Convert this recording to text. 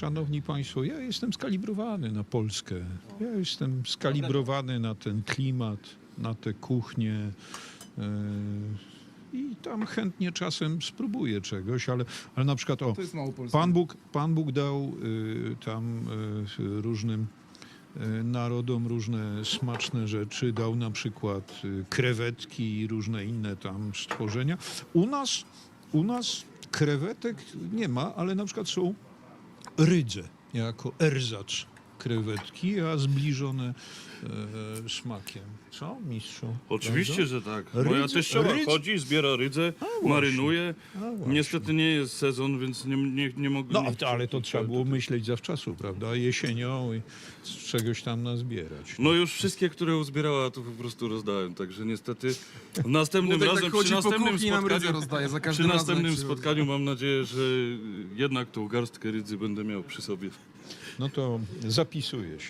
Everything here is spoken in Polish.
Szanowni Państwo, ja jestem skalibrowany na Polskę. Ja jestem skalibrowany na ten klimat, na tę kuchnię. e, I tam chętnie czasem spróbuję czegoś, ale, ale na przykład o. Pan Bóg, Pan Bóg dał y, tam y, różnym narodom różne smaczne rzeczy. Dał na przykład krewetki i różne inne tam stworzenia. U nas, u nas krewetek nie ma, ale na przykład są rydze jako erzacz krewetki, a zbliżone e, smakiem. Co, mistrzu? Oczywiście, Prawda? że tak. Moja Rydze- teściowa rydz- chodzi, zbiera rydzę. Marynuje. Właśnie. Niestety nie jest sezon, więc nie, nie, nie mogę... No, nie, ale to trzeba było myśleć zawczasu, prawda? Jesienią i z czegoś tam nazbierać. No już wszystkie, które uzbierała, to po prostu rozdałem, także niestety następnym Młodek razem, tak chodzi przy po następnym kuchni i nam rydzę spotkaniu, rozdaje za przy każdym razem. następnym jak się- spotkaniu mam nadzieję, że jednak tą garstkę rydzy będę miał przy sobie. No to zapisuję się.